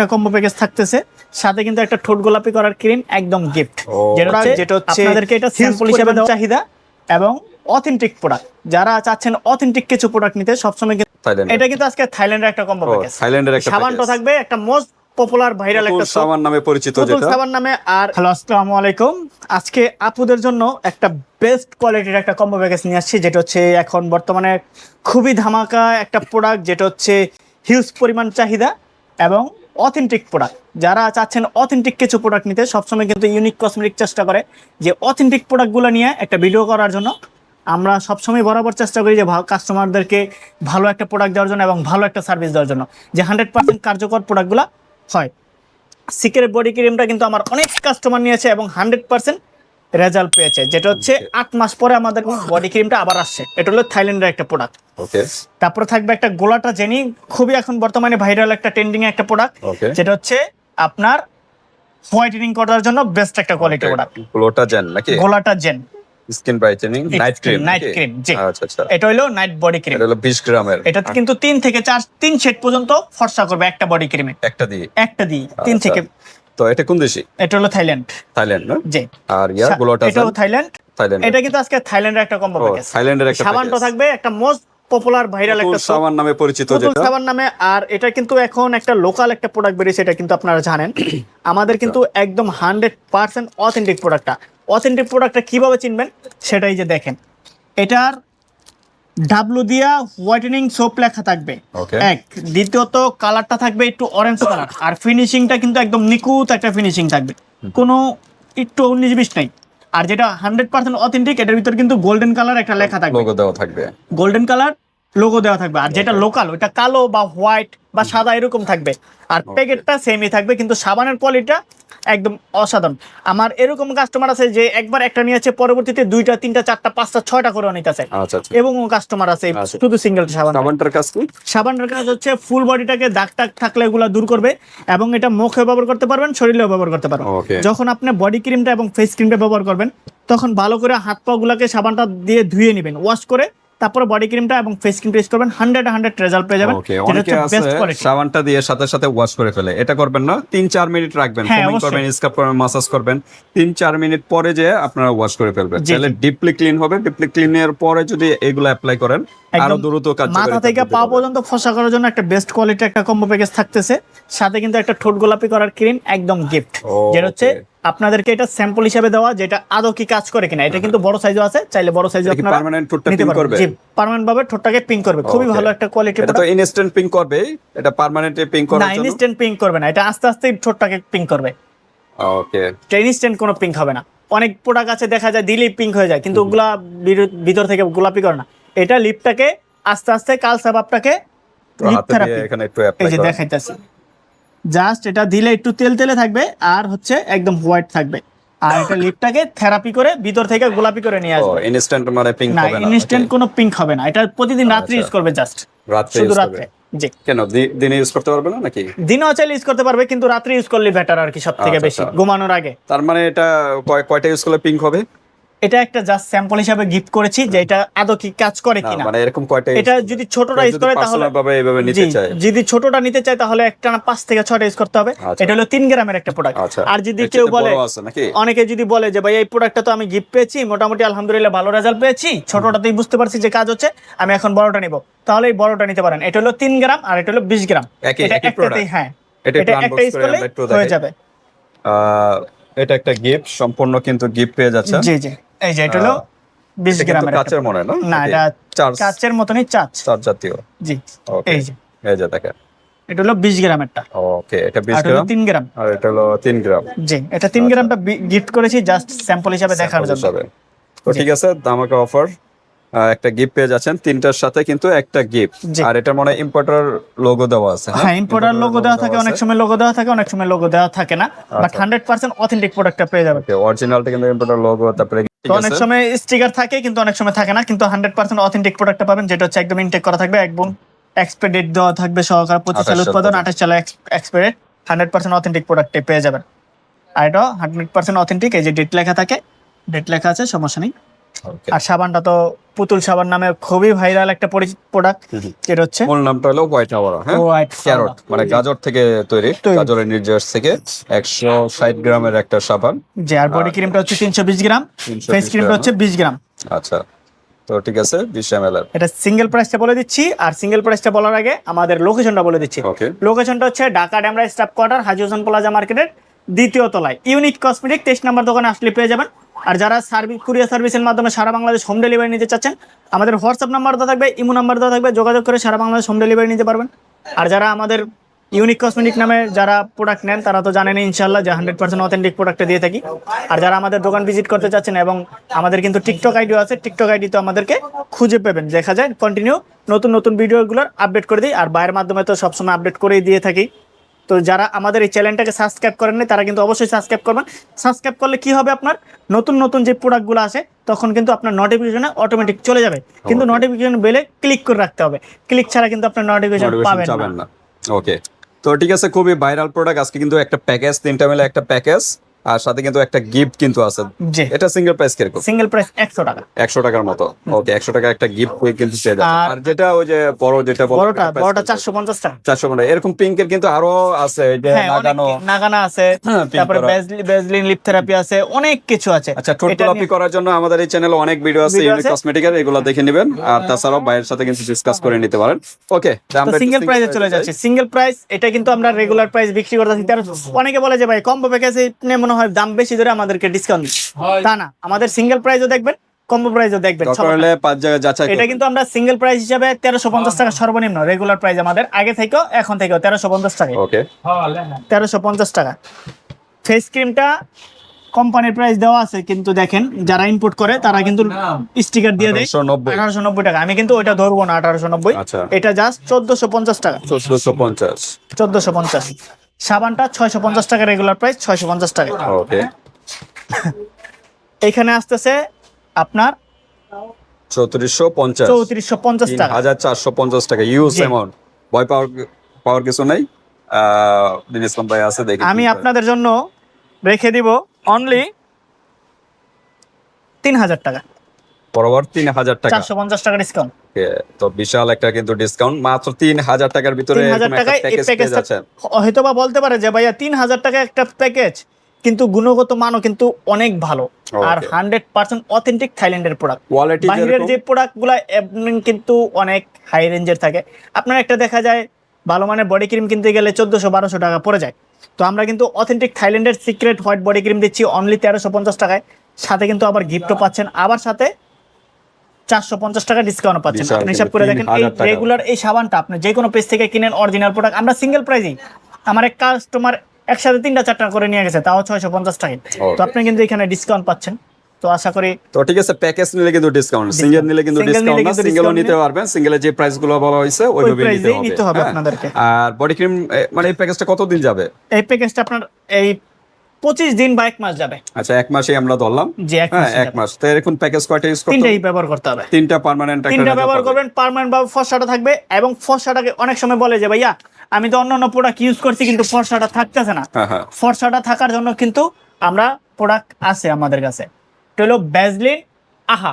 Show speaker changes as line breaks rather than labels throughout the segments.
একটা combo package থাকতেছে। সাথে কিন্তু একটা ঠোঁট গোলাপি করার ক্রিম একদম গিফট যেটা হচ্ছে
যেটা হচ্ছে
আপনাদেরকে এটা স্যাম্পল হিসেবে দেওয়া। চাহিদা। এবং অথেন্টিক প্রোডাক্ট যারা চাচ্ছেন অথেন্টিক কিছু প্রোডাক্ট নিতে সবসময় কিন্তু এটা কিন্তু আজকে থাইল্যান্ডের একটা কম্বো প্যাকেজ
থাইল্যান্ডের একটা
সাবানটা থাকবে একটা মোস্ট পপুলার ভাইরাল একটা
সাবান নামে পরিচিত যেটা।
সাবান নামে আর হ্যালো আসসালামু আলাইকুম। আজকে আপুদের জন্য একটা বেস্ট কোয়ালিটির একটা কম্বো প্যাকেজ নিয়ে আসছি যেটা হচ্ছে এখন বর্তমানে খুবই ধামাকা একটা প্রোডাক্ট যেটা হচ্ছে হিউজ পরিমাণ চাহিদা এবং অথেন্টিক প্রোডাক্ট যারা চাচ্ছেন অথেন্টিক কিছু প্রোডাক্ট নিতে, সবসময় কিন্তু ইউনিক কসমেটিক চেষ্টা করে যে অথেন্টিক প্রোডাক্টগুলো নিয়ে একটা ভিডিও করার জন্য। আমরা সবসময় বরাবর চেষ্টা করি যে কাস্টমারদেরকে ভালো একটা প্রোডাক্ট দেওয়ার জন্য এবং ভালো একটা সার্ভিস দেওয়ার জন্য। যে হান্ড্রেড পার্সেন্ট কার্যকর প্রোডাক্টগুলো হয়। সিকের বডি ক্রিমটা কিন্তু আমার অনেক কাস্টমার নিয়েছে এবং হান্ড্রেড পার্সেন্ট রেজাল্ট পেয়েছে যেটা হচ্ছে আট মাস পরে আমাদের বডি ক্রিমটা আবার আসছে। এটা হলো থাইল্যান্ডের একটা প্রোডাক্ট তারপরে থাকবে একটা গোলাটা জেনি খুবই এখন বর্তমানে ভাইরাল একটা ট্রেন্ডিং একটা প্রোডাক্ট যেটা হচ্ছে আপনার হোয়াইটেনিং করার জন্য বেস্ট একটা কোয়ালিটি প্রোডাক্ট
গ্লোটা জেন নাকি?
গোলাটা gen.
Skin brightening night cream
night cream জি।
আচ্ছা আচ্ছা।
এটা হলো নাইট বডি ক্রিম
এটা হলো 20 গ্রামের।
এটা কিন্তু তিন থেকে চার তিন শেড পর্যন্ত ফর্সা করবে একটা বডি ক্রিমে
একটা দিয়ে?
একটা দিয়ে তিন
আচ্ছা।
থেকে
তো এটা কোন দেশি?
এটা হলো থাইল্যান্ড।
থাইল্যান্ড না?
জি।
আর ইয়া গ্লোটা
এটাও থাইল্যান্ড।
থাইল্যান্ড
এটা কিন্তু আজকে থাইল্যান্ডের একটা কম্বো প্যাকেজ
থাইল্যান্ডের একটা
সাবানটা। থাকবে একটা মোস্ট পপুলার ভাইরাল একটা
সাবান নামে পরিচিত যেটা।
সাবান নামে আর এটা কিন্তু এখন একটা লোকাল একটা প্রোডাক্ট বেরিয়েছে এটা কিন্তু আপনারা জানেন। আমাদের কিন্তু একদম হান্ড্রেড পার্সেন্ট অথেন্টিক প্রোডাক্টটা অথেন্টিক প্রোডাক্টটা কীভাবে চিনবেন সেটাই যে দেখেন। এটার ডাব্লু দিয়া হোয়াইটেনিং সোপ লেখা থাকবে। এক। দ্বিতীয়ত কালারটা থাকবে একটু অরেঞ্জ কালার আর ফিনিশিংটা কিন্তু একদম নিখুঁত একটা ফিনিশিং থাকবে। কোনো একটু উনিশ বিশ নাই। আর যেটা হান্ড্রেড পার্সেন্ট অথেন্টিক এটার ভিতর কিন্তু গোল্ডেন কালার একটা লেখা থাকবে।
লোগো দেওয়া থাকবে।
গোল্ডেন কালার লোগো দেওয়া থাকবে। আর যেটা লোকাল ওইটা কালো বা হোয়াইট বা সাদা এরকম থাকবে। আর প্যাকেটটা সেমই থাকবে কিন্তু সাবানের কোয়ালিটিটা একদম অসাধারণ। আমার এরকম কাস্টমার আছে যে একবার একটা নিয়েছে পরবর্তীতে দুইটা তিনটা চারটা পাঁচটা ছয়টা করে নিতেছে।
আচ্ছা আচ্ছা।
এবং কাস্টমার আছে
আচ্ছা।
শুধু সিঙ্গেল সাবান
সাবানটার কাজ কি?
সাবানের কাজ হচ্ছে ফুল বডিটাকে দাগ টাগ থাকলে এগুলো দূর করবে এবং এটা মুখে ব্যবহার করতে পারবেন শরীরেও ব্যবহার করতে পারবেন। যখন আপনি বডি ক্রিমটা এবং ফেস ক্রিমটা ব্যবহার করবেন তখন ভালো করে হাত পা গুলাকে সাবানটা দিয়ে ধুয়ে নেবেন ওয়াশ করে তারপরে বডি ক্রিমটা এবং ফেস ক্রিমটা ইউজ করবেন হান্ড্রেড হান্ড্রেড রেজাল্ট পেয়ে যাবেন।
সাবানটা দিয়ে সাথে সাথে ওয়াশ করে ফেলে। এটা করবেন না তিন চার মিনিট রাখবেন
হ্যাঁ,
করবেন স্কাপ করবেন মাসাজ করবেন। তিন চার মিনিট পরে যে আপনারা ওয়াশ করে ফেলবেন। তাহলে ডিপলি ক্লিন হবে। ডিপলি ক্লিনের পরে যদি এগুলো অ্যাপ্লাই করেন
আরও
দ্রুত কাজ
মাথা থেকে পা পর্যন্ত ফসা করার জন্য একটা বেস্ট কোয়ালিটি একটা কম্বো প্যাকেজ থাকতেছে। সাথে কিন্তু একটা ঠোঁট গোলাপি করার ক্রিম একদম গিফট যেটা হচ্ছে. আপনাদেরকে এটা স্যাম্পল হিসেবে দেওয়া যেটা আদৌ কি কাজ করে কিনা। এটা কিন্তু বড় সাইজও আছে চাইলে বড় সাইজও আপনারা
permanent ঠোঁটটা
পারবেন।
করবে?
জি পার্মানেন্ট ভাবে ঠোঁটটাকে পিঙ্ক করবে। খুবই ভালো একটা কোয়ালিটি
এটা তো ইনস্ট্যান্ট পিঙ্ক করবে এটা পার্মানেন্টলি পিঙ্ক
না
করার জন্য?
ইনস্ট্যান্ট পিঙ্ক করবে না এটা আস্তে আস্তে ঠোঁটটাকে পিঙ্ক করবে।
ওকে
এটা ইনস্ট্যান্ট কোনো পিঙ্ক হবে না। অনেক প্রোডাক্ট আছে দেখা যায় দিলেই পিঙ্ক হয়ে যায় কিন্তু ওগুলা ভিতর থেকে গোলাপি করে না। এটা লিপটাকে আস্তে আস্তে কাল সাবাবটাকে
তো
লিপ থেরাপি
এখানে একটু অ্যাপ্লাই
দেখাইতেছি। জাস্ট এটা দিলে একটু তেল তেলে থাকবে আর হচ্ছে একদম হোয়াইট থাকবে। আর এটা লিপটাকে থেরাপি করে ভিতর থেকে গোলাপি করে নিয়ে আসবে।
ইনস্ট্যান্ট মানে পিঙ্ক হবে না
ইনস্ট্যান্ট কোনো পিঙ্ক হবে না এটা প্রতিদিন রাত্রে
আচ্ছা।
ইউজ করবে জাস্ট
রাত্রে
শুধু রাত্রে জি।
কেন দিনে ইউজ করতে পারবে না নাকি?
দিনও চাইলে ইউজ করতে পারবে কিন্তু রাত্রে ইউজ করলে বেটার আর কি সব থেকে
আচ্ছা,
বেশি
আচ্ছা।
ঘুমানোর আগে।
তার মানে এটা কয়- কয়টা ইউজ করলে পিঙ্ক হবে?
এটা একটা জাস্ট স্যাম্পল হিসাবে গিফট করেছি যে এটা আদৌ কি কাজ করে কিনা।
মানে এরকম কয়টা
এটা যদি ছোটটা ইউজ করে তাহলে
ভাবে এভাবে নিতে চায়।
যদি ছোটটা নিতে চায় তাহলে একটা না পাঁচ থেকে ছয়টা ইউজ করতে হবে।
আচ্ছা।
এটা হলো তিন গ্রামের একটা প্রোডাক্ট
আচ্ছা।
আর যদি কেউ বলে অনেকে যদি বলে যে ভাই এই প্রোডাক্টটা তো আমি গিফট পেয়েছি মোটামুটি আলহামদুলিল্লাহ ভালো রেজাল্ট পেয়েছি ছোটটাতেই বুঝতে পারছি যে কাজ হচ্ছে আমি এখন বড়টা নিব। তাহলে এই বড়টা নিতে পারেন। এটা হলো তিন গ্রাম আর এটা হলো বিশ গ্রাম।
একই-
এটা
একই
একটাতেই হ্যাঁ।
এটা একটা
ইউজ
করে
করলে হয়ে যাবে।
এটা একটা গিফট সম্পূর্ণ কিন্তু গিফট পেয়ে যাচ্ছে
জি জি। এই যে এটা হলো বিশ গ্রামের
কাচের মনে না?
না এটা
চার্জ।
কাচের মতনই চাচ
জাতীয়?
জি
ওকে
এই যে।
এই যে দেখেন।
এটা হলো বিশ গ্রামেরটা।
ওকে এটা
আর
20
এটা হলো
গ্রাম?
তিন গ্রাম।
আর এটা হলো তিন গ্রাম।
জি এটা তিন গ্রামটা গিফট করেছি জাস্ট স্যাম্পল হিসাবে দেখার জন্য।
তো ঠিক আছে আমাকে অফার একটা গিফট পেয়ে যাচ্ছেন। তিনটার সাথে কিন্তু একটা গিফট আর এটা মনে ইম্পোর্টার লোগো দেওয়া আছে
হ্যাঁ? ইম্পোর্টার লোগো দেওয়া থাকে অনেক সময় লোগো দেওয়া থাকে অনেক সময় লোগো দেওয়া থাকে না। বাট
আচ্ছা।
হান্ড্রেড পার্সেন্ট অথেন্টিক প্রোডাক্টটা পেয়ে যাবে
অরিজিনালটা কিন্তু ইম্পোর্টার লোগো তারপরে
অনেক সময় স্টিকার থাকে কিন্তু অনেক সময় থাকে না। কিন্তু হান্ড্রেড পার্সেন্ট অথেন্টিক প্রোডাক্টটা পাবেন যেটা হচ্ছে একদম ইনটেক করা থাকবে একদম এক্সপেডেট দেওয়া থাকবে সহকারে পঁচিশ সাল উৎপাদন
পর্যন্ত।
আঠাশ সালে এক্সপেডেট হান্ড্রেড পার্সেন্ট অথেন্টিক প্রোডাক্টে পেয়ে যাবেন। আর এটা হান্ড্রেড পার্সেন্ট অথেন্টিক এই যে ডেট লেখা থাকে ডেট লেখা আছে সমস্যা নেই. আর সাবানটা তো পুতুল সাবান নামে খুবই ভাইরাল একটা প্রোডাক্ট
হুম।
যেটা হচ্ছে
মূল নামটা হলো হোয়াইট আওয়ার হ্যাঁ?
White
ক্যারট মানে গাজর থেকে তৈরি। গাজরের নির্যাস থেকে একশো ষাট গ্রামের একটা সাবান।
যে আর বডি ক্রিমটা হচ্ছে তিনশো বিশ গ্রাম ফেস ক্রিমটা হচ্ছে বিশ গ্রাম।
আচ্ছা তো ঠিক আছে বিশ এম এর।
এটা সিঙ্গেল প্রাইসটা বলে দিচ্ছি আর সিঙ্গেল প্রাইসটা বলার আগে আমাদের লোকেশনটা বলে দিচ্ছি।
ওকে
লোকেশনটা হচ্ছে Dhaka Demra staff quarter Haji Hossain plaza মার্কেটের দ্বিতীয় তলায়। ইউনিক কসমেটিক তেইশ নম্বর দোকানে আসলে পেয়ে যাবেন। আর যারা সার্ভিস কুরিয়ার সার্ভিসের মাধ্যমে সারা বাংলাদেশ হোম ডেলিভারি নিতে চাচ্ছেন, আমাদের হোয়াটসঅ্যাপ নাম্বার দেওয়া থাকবে, ইমো নাম্বার দেওয়া থাকবে, যোগাযোগ করে সারা বাংলাদেশ হোম ডেলিভারি নিতে পারবেন। আর যারা আমাদের ইউনিক কসমেটিক নামে যারা প্রোডাক্ট নেন, তারা তো জানেন ইনশাল্লাহ যে হান্ড্রেড পার্সেন্ট অথেন্টিক প্রোডাক্ট দিয়ে থাকি। আর যারা আমাদের দোকান ভিজিট করতে চাচ্ছেন এবং আমাদের কিন্তু টিকটক আইডিও আছে টিকটক আইডি তো আমাদেরকে খুঁজে পাবেন। দেখা যায় কন্টিনিউ নতুন নতুন ভিডিওগুলোর আপডেট করে দিই। আর বাইরের মাধ্যমে তো সবসময় আপডেট করেই দিয়ে থাকি। তো যারা আমাদের এই চ্যানেলটাকে সাবস্ক্রাইব করেন করেননি তারা কিন্তু অবশ্যই সাবস্ক্রাইব করবেন। সাবস্ক্রাইব করলে কি হবে আপনার? নতুন নতুন যে প্রোডাক্টগুলো আসে তখন কিন্তু আপনার নোটিফিকেশনে অটোমেটিক চলে যাবে। কিন্তু. নোটিফিকেশন বেলে ক্লিক করে রাখতে হবে। ক্লিক ছাড়া কিন্তু আপনার নোটিফিকেশন পাবেন না।
ওকে তো ঠিক আছে খুবই ভাইরাল প্রোডাক্ট আজকে কিন্তু একটা প্যাকেজ তিনটা মিলে একটা প্যাকেজ আর সাথে কিন্তু একটা গিফট কিন্তু আছে। এটা সিঙ্গেল প্রাইস কীরকম?
সিঙ্গেল প্রাইস একশো টাকা।
একশো টাকার মতো। ওকে একশো টাকা একটা গিফট কিন্তু পেয়ে
আর-
যেটা ওই যে বড় যেটা বলো,
বড়টা বড়টা
কত?
চারশো পঞ্চাশ টাকা
চারশো মানে এরকম পিঙ্কের কিন্তু আরও আছে এই যে
হ্যাঁ অনেক নাগানা। আছে।
হ্যাঁ,
তারপরে
করা।
বেজলিন লিপ থেরাপি আছে অনেক কিছু আছে।
আচ্ছা ঠোঁট
এটা
করার জন্য আমাদের এই চ্যানেলে অনেক ভিডিও আছে ইউনিক কসমেটিকের এগুলো দেখে নেবেন। আর তাছাড়াও ভাইয়ের সাথে কিন্তু ডিসকাস করে নিতে পারেন। ওকে
তো সিঙ্গেল প্রাইসে চলে যাচ্ছে। সিঙ্গেল প্রাইস এটা কিন্তু আমরা রেগুলার প্রাইস বিক্রি করতেছি তেরো অনেকে বলে যে ভাই কম কম্বো প্যাকেজে মনে হয় দাম বেশি ধরে আমাদেরকে ডিসকাউন্ট তা না আমাদের সিঙ্গেল প্রাইসও দেখবেন কম্বো প্রাইসও দেখবেন
দরকার পাঁচ জায়গায় যাচাই
এটা কিন্তু আমরা সিঙ্গেল প্রাইস হিসাবে তেরোশো পঞ্চাশ টাকা সর্বনিম্ন রেগুলার প্রাইস আমাদের। আগে থেকেও এখন থেকেও তেরোশো পঞ্চাশ টাকা
ওকে
তেরোশো পঞ্চাশ টাকা। ফেস ক্রিমটা কোম্পানির প্রাইস দেওয়া আছে কিন্তু দেখেন যারা ইনপুট করে তারা কিন্তু স্টিকার দিয়ে দেয়।
1890
আঠারোশো নব্বই টাকা। আমি কিন্তু ওইটা ধরবো না আঠারোশো নব্বই।
আচ্ছা।
এটা জাস্ট চোদ্দশো পঞ্চাশ টাকা।
চোদ্দশো পঞ্চাশ।
চোদ্দশো পঞ্চাশ। সাবানটা ছয়শো পঞ্চাশ টাকা রেগুলার প্রাইস ছয়শো পঞ্চাশ টাকা।
ওকে
এইখানে আসতেছে আপনার
চৌত্রিশশো পঞ্চাশ।
চৌত্রিশশো পঞ্চাশ টাকা।
হাজার চারশো পঞ্চাশ টাকা ইউজ। অ্যামাউন্ট ভয় পাওয়ার পাওয়ার কিছু নাই। দিন ইসলাম ভাই আছে দেখি
আমি আপনাদের জন্য রেখে দিব অনলি তিন হাজার টাকা।
বরাবর তিন হাজার টাকা।
চারশো পঞ্চাশ টাকা ডিসকাউন্ট
তো বিশাল একটা কিন্তু ডিসকাউন্ট মাত্র তিন হাজার টাকার ভিতরে
হয়তো বা বলতে পারে যে ভাইয়া তিন হাজার টাকা একটা প্যাকেজ কিন্তু গুণগত মানও কিন্তু অনেক ভালো। আর হান্ড্রেড পার্সেন্ট অথেন্টিক থাইল্যান্ডের প্রোডাক্ট
কোয়ালিটি
বাইরের যে প্রোডাক্টগুলা কিন্তু অনেক হাই রেঞ্জের থাকে। আপনার একটা দেখা যায় ভালো মানের বডি ক্রিম কিনতে গেলে চোদ্দশো বারোশো টাকা পড়ে যায়। তো আমরা কিন্তু অথেন্টিক থাইল্যান্ডের সিক্রেট হোয়াইট বডি ক্রিম দিচ্ছি অনলি তেরোশো পঞ্চাশ টাকায়। সাথে কিন্তু আবার গিফটও পাচ্ছেন। আবার সাথে চারশো পঞ্চাশ টাকা ডিসকাউন্ট পাচ্ছেন। আপনি হিসাব করে দেখেন এই রেগুলার এই সাবানটা আপনি যে কোনো পেজ থেকে কিনেন অরিজিনাল প্রোডাক্ট আমরা সিঙ্গেল প্রাইজেই আমার এক কাস্টমার একসাথে তিনটা চারটা করে নিয়ে গেছে তাও ছয়শো পঞ্চাশ টাকায় তো আপনি কিন্তু এখানে ডিসকাউন্ট পাচ্ছেন। তো আশা করি
তো ঠিক আছে প্যাকেজ নিলে কিন্তু ডিসকাউন্ট সিঙ্গেল নিলে কিন্তু ডিসকাউন্ট না সিঙ্গেলও নিতে পারবেন সিঙ্গেলের যে প্রাইসগুলো বলা হয়েছে ওইভাবে নিতে হবে।
নিতে হবে
হ্যাঁ।
আপনাদেরকে।
আর বডি ক্রিম মানে এই প্যাকেজটা কতদিন যাবে?
এই প্যাকেজটা আপনার এই পঁচিশ দিন বা এক মাস যাবে।
আচ্ছা এক মাসে আমরা ধরলাম।
যে এক
হ্যাঁ
মাস।
তো এরকম প্যাকেজ কয়টা ইউজ করতে
তিনটাই? ব্যবহার করতে হবে।
তিনটা পার্মানেন্ট
তিনটা ব্যবহার করবেন পার্মানেন্ট ভাবে ফর্সাটা থাকবে এবং ফর্সাটাকে অনেক সময় বলে যে ভাইয়া আমি তো অন্য অন্য প্রোডাক্ট ইউজ করছি কিন্তু ফর্সাটা থাকতেছে না।
হ্যাঁ হ্যাঁ।
ফর্সাটা থাকার জন্য কিন্তু আমরা প্রোডাক্ট আছে আমাদের কাছে। এটা হলো ব্যাজলিন আহা।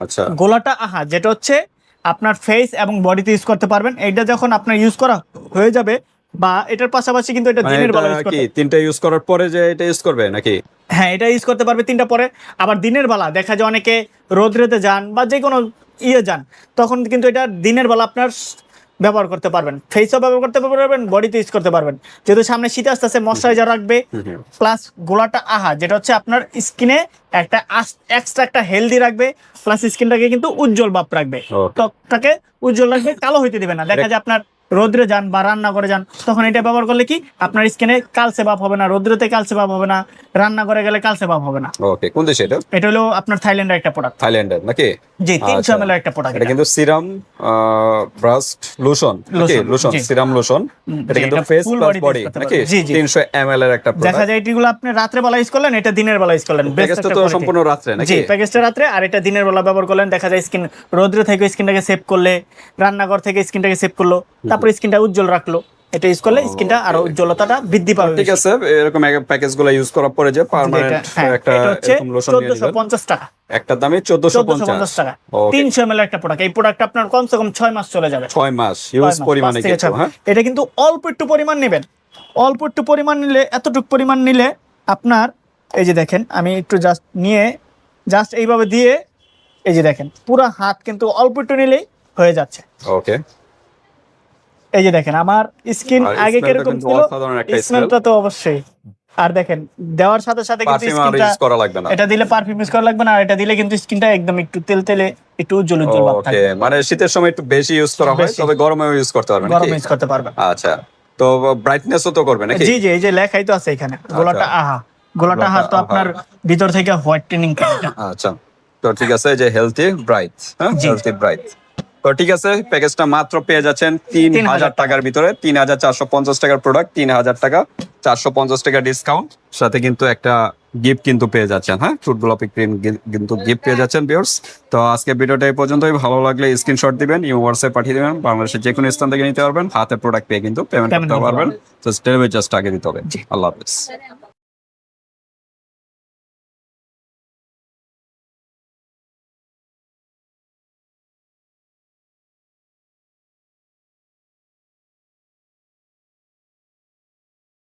আচ্ছা।
গোলাটা আহা যেটা হচ্ছে আপনার ফেস এবং বডিতে ইউজ করতে পারবেন। এটা যখন আপনার ইউজ করা হয়ে যাবে বা এটার পাশাপাশি কিন্তু এটা
মানে
দিনের বেলা ইউজ করতে
তিনটা ইউজ করার পরে যে এটা ইউজ করবে নাকি?
হ্যাঁ এটা ইউজ করতে পারবে তিনটা পরে। আবার দিনের বেলা দেখা যায় অনেকে রোদ্রেতে যান বা যে কোনো ইয়ে যান তখন কিন্তু এটা দিনের বেলা আপনার ব্যবহার করতে পারবেন। ফেসও ব্যবহার করতে পারবেন বডিতে ইউজ করতে পারবেন। যেহেতু সামনে শীতে আসতে আসতে ময়শ্চারাইজার রাখবে প্লাস গোলাটা আহা যেটা হচ্ছে আপনার স্কিনে একটা এক্সট্রা একটা হেলদি রাখবে প্লাস স্কিনটাকে কিন্তু উজ্জ্বল ভাব রাখবে. ত্বকটাকে উজ্জ্বল রাখবে কালো হইতে দেবে না। দেখা যায় আপনার রোদ্রে যান বা রান্না করে যান তখন এটা ব্যবহার করলে কি? আপনার স্কিনে কালসে ভাব হবে না রোদ্রেতে কালসে ভাব হবে না রান্না করে গেলে কালসে ভাব হবে না।
ওকে কোন দেশে এটা?
এটা হলো আপনার থাইল্যান্ডের একটা প্রোডাক্ট
থাইল্যান্ডের নাকি?
জি তিনশো
আচ্ছা।
এমএল একটা প্রোডাক্ট
এটা কিন্তু serum burst lotion
Lotion,
lotion serum lotion. এটা কিন্তু ফেস প্লাস বডি নাকি?
পারবেন। জি, জি।
তিনশো এম এল এর একটা প্রোডাক্ট দেখা
যায় এটিগুলো আপনি রাত্রে বেলা ইউজ করলেন এটা দিনের বেলা ইউজ করলেন।
প্যাকেজটা তো। সম্পূর্ণ রাত্রে
জি
নাকি?
প্যাকেজটা রাত্রে আর এটা দিনের বেলা ব্যবহার করলেন। দেখা যায় স্কিন রোদ্রে থেকে স্কিনটাকে সেভ করলে রান্নাঘর থেকে স্কিনটাকে সেভ করল। তারপরে স্কিনটা উজ্জ্বল রাখল। এটা ইউজ করলে স্কিনটা আরও উজ্জ্বলতাটা বৃদ্ধি পাবে
ঠিক আছে এরকম প্যাকেজগুলো ইউজ করার পরে যে পার্মানেন্ট
হ্যাঁ,
একটা এরকম লোশন নিয়ে
টাকা।
একটা দামে চোদ্দশো
চোদ্দশো
পঞ্চাশ
পঞ্চাশ টাকা।
Okay.
তিনশো এম একটা প্রোডাক্ট এই প্রোডাক্ট আপনার কমসে কম ছয় মাস চলে যাবে।
ছয় মাস
ছয়
হিউজ
মাস,
পরিমাণে। হ্যাঁ।
এটা কিন্তু অল্প একটু পরিমাণ নেবেন। অল্প একটু পরিমাণ নিলে এতটুকু পরিমাণ নিলে আপনার এই যে দেখেন আমি একটু জাস্ট নিয়ে জাস্ট এইভাবে দিয়ে এই যে দেখেন পুরো হাত কিন্তু অল্প একটু নিলেই হয়ে যাচ্ছে।
ওকে
এই যে দেখেন আমার স্কিন আগে কীরকম ছিল? স্মেলটা তো অবশ্যই। আর দেখেন দেওয়ার সাথে সাথে কিন্তু স্কিনটা
করা লাগবে না।
এটা দিলে পারফিউম ইউজ করা লাগবে না আর এটা দিলে কিন্তু স্কিনটা একদম একটু তেল তেলে একটু উজ্জ্বল উজ্জ্বল ভাব থাকবে।
মানে শীতের সময় একটু বেশি ইউজ করা হয় তবে গরমেও ইউজ করতে পারবেন
গরম ইউজ করতে পারবেন।
আচ্ছা তো ব্রাইটনেসও তো করবে নাকি?
জি জি এই যে লেখাই তো আছে এখানে। গোলাটা আহা গোলাটা আহা। তো আপনার ভিতর থেকে হোয়াইট ট্রেনিং
আচ্ছা তো ঠিক আছে যে হেলথি ব্রাইট হ্যাঁ?
জি।
হেলথি ব্রাইট তো ঠিক আছে প্যাকেজটা মাত্র পেয়ে যাচ্ছেন তিন হাজার টাকার ভিতরে তিন হাজার চারশো পঞ্চাশ টাকার প্রোডাক্ট তিন হাজার টাকা চারশো পঞ্চাশ টাকা ডিসকাউন্ট সাথে কিন্তু একটা গিফট কিন্তু পেয়ে যাচ্ছেন হ্যাঁ? ফ্রুট গোলাপি ক্রিম কিন্তু গিফট পেয়ে যাচ্ছেন ভিউয়ার্স তো আজকে ভিডিওটা এই পর্যন্তই। ভালো লাগলে স্ক্রিনশট দিবেন ইউ হোয়াটসঅ্যাপ পাঠিয়ে দেবেন। বাংলাদেশের যে কোনো স্থান থেকে নিতে পারবেন। হাতে প্রোডাক্ট পেয়ে কিন্তু পেমেন্ট
করতে
পারবেন। জাস্ট ডেলিভারি জাস্ট আগে দিতে হবে। আল্লাহ হাফেজ।